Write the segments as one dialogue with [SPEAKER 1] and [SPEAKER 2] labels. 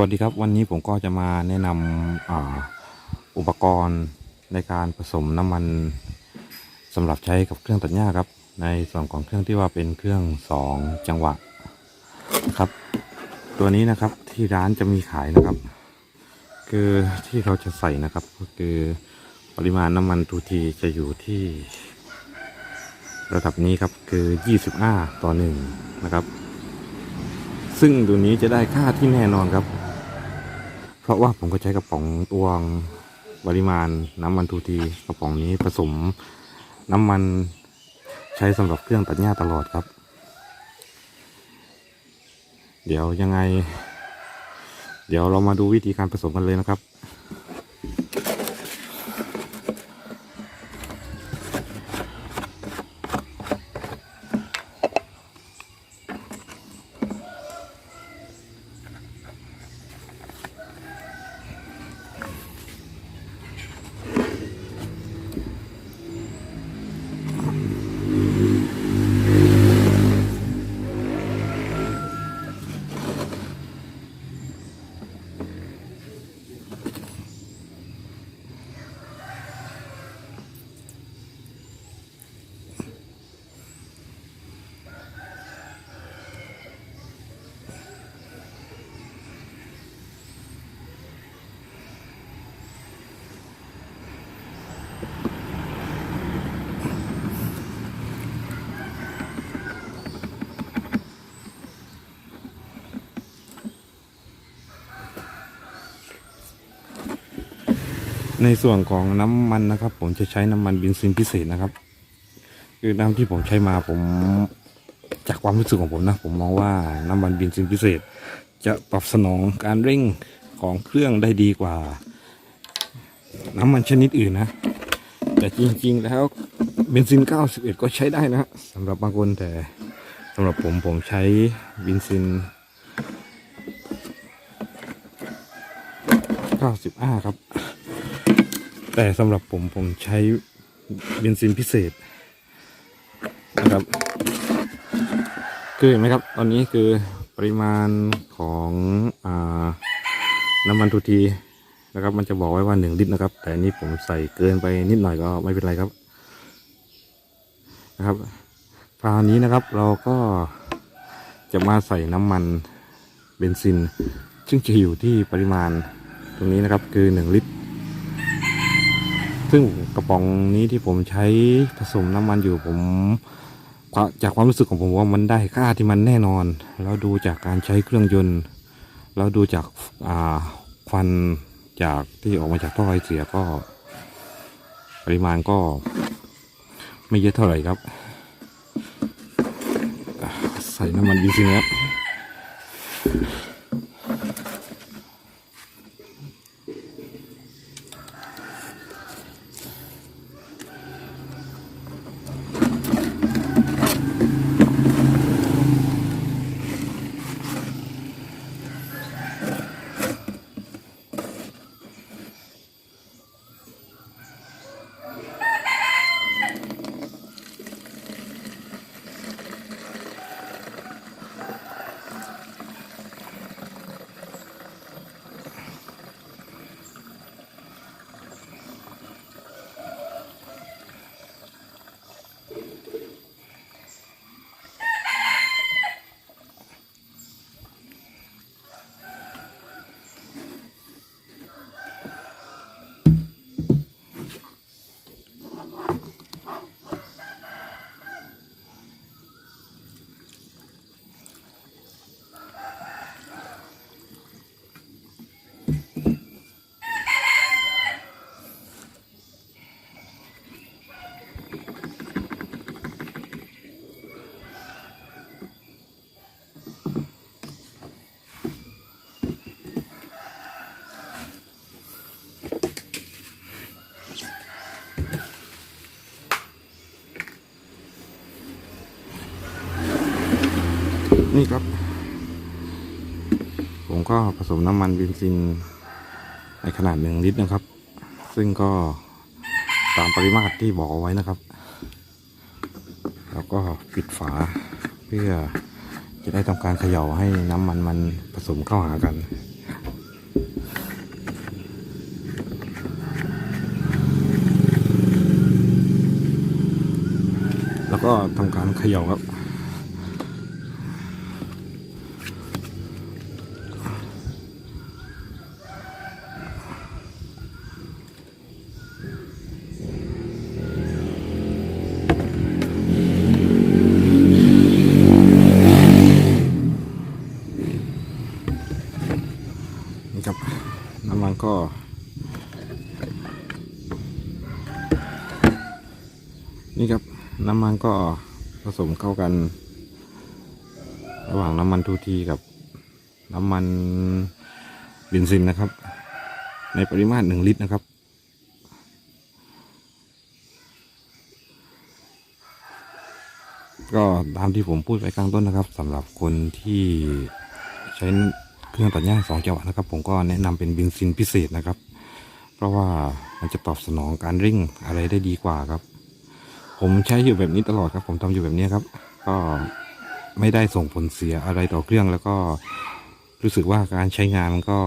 [SPEAKER 1] วัสดีครับวันนี้ผมก็จะมาแนะนำออุปกรณ์ในการผสมน้ำมันสำหรับใช้กับเครื่องตัดหญ้าครับ ในส่วนของเครื่องที่ว่าเป็นเครื่องสองจังหวะนะครับ ตัวนี้นะครับที่ร้านจะมีขายนะครับ คือที่เราจะใส่นะครับ ก็คือปริมาณน้ำมันทูทีจะอยู่ที่ ระดับนี้ครับคือ 25 ต่อหนึ่งนะครับซึ่งตัวนี้จะได้ค่าที่แน่นอนครับ เพราะว่าผมก็ใช้กระป๋องตวงปริมาณน้ำมันทูทีกระป๋องนี้ผสมน้ำมันใช้สำหรับเครื่องตัดหญ้าตลอดครับ เดี๋ยวยังไง เดี๋ยวเรามาดูวิธีการผสมกันเลยนะครับ ในส่วนของน้ำมันนะครับ ผมจะใช้น้ำมันเบนซินพิเศษนะครับ คือน้ำที่ผมใช้มาผมจากความรู้สึกของผมนะ ผมมองว่าน้ำมันเบนซินพิเศษ จะตอบสนองการเร่งของเครื่องได้ดีกว่า น้ำมันชนิดอื่นนะ แต่จริงๆแล้วเบนซิน 91 ก็ใช้ได้นะสำหรับบางคนแต่สำหรับผมผมใช้เบนซิน95 ครับ แต่สำหรับผมผมใช้เบนซินพิเศษนะครับคือเห็นไหมครับ ตอนนี้คือปริมาณของอน้ำมันทูทีนะครับ มันจะบอกไว้ว่าหนึ่งลิตรนะครับ แต่นี้ผมใส่เกินไปนิดหน่อยก็ไม่เป็นไรครับนะครับคราวนี้นะครับเราก็จะมาใส่น้ำมันเบนซิน ซึ่งจะอยู่ที่ปริมาณตรงนี้นะครับคือหนึ่งลิตร ซึ่งกระป๋องนี้ที่ผมใช้ผสมน้ำมันอยู่ผมจากความรู้สึกของผมว่ามันได้ค่าที่มันแน่นอน แล้วดูจากการใช้เครื่องยนต์ แล้วดูจากาควันจากที่ออกมาจากท่อไอเสียก็ ปริมาณก็ไม่เยอะเท่าไหร่ครับ ใส่น้ำมันดีซินครับ นี่ครับ ผมก็ผสมน้ำมันเบนซินในขนาดหนึ่งลิตรนะครับ ซึ่งก็ตามปริมาตรที่บอกเอาไว้นะครับ แล้วก็ปิดฝาเพื่อจะได้ทำการเขย่าให้น้ำมันมันผสมเข้าหากันแล้วก็ทำการเขย่าครับำมันก็ผสมเข้ากัน ระหว่างน้ำมันทูทีกับน้ำมันเบนซินนะครับ ในปริมาตรหนึ่งลิตรนะครับ ก็ตามที่ผมพูดไปข้างต้นนะครับสำหรับคนที่ใช้เครื่องตัดหญ้าสองจังหวะนะครับ ผมก็แนะนำเป็นเบนซินพิเศษนะครับ เพราะว่ามันจะตอบสนองการริ่งอะไรได้ดีกว่าครับ ผมใช้อยู่แบบนี้ตลอดครับ ผมทำอยู่แบบนี้ครับ ก็ไม่ได้ส่งผลเสียอะไรต่อเครื่องแล้วก็รู้สึกว่าการใช้งานมันก็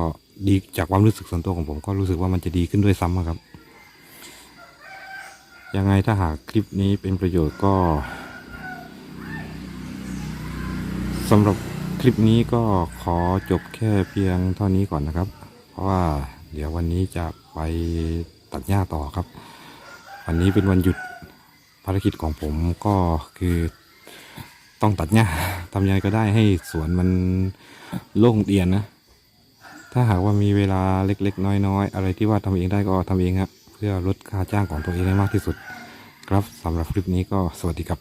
[SPEAKER 1] ดีจากความรู้สึกส่วนตัวของผม ก็รู้สึกว่ามันจะดีขึ้นด้วยซ้ำครับ ยังไงถ้าหากคลิปนี้เป็นประโยชน์ก็สำหรับคลิปนี้ก็ขอจบแค่เพียงเท่านี้ก่อนนะครับ เพราะว่าเดี๋ยววันนี้จะไปตัดหญ้าต่อครับ วันนี้เป็นวันหยุดารกิจของผมก็คือต้องตัดหญ้าทำยังไงก็ได้ให้สวนมันโล่งเตียนนะ ถ้าหากว่ามีเวลาเล็กๆ น้อยๆ อะไรที่ว่าทำเองได้ก็ทำเองครับเพื่อลดค่าจ้างของตัวเองให้มากที่สุด ครับสำหรับคลิปนี้ก็สวัสดีครับ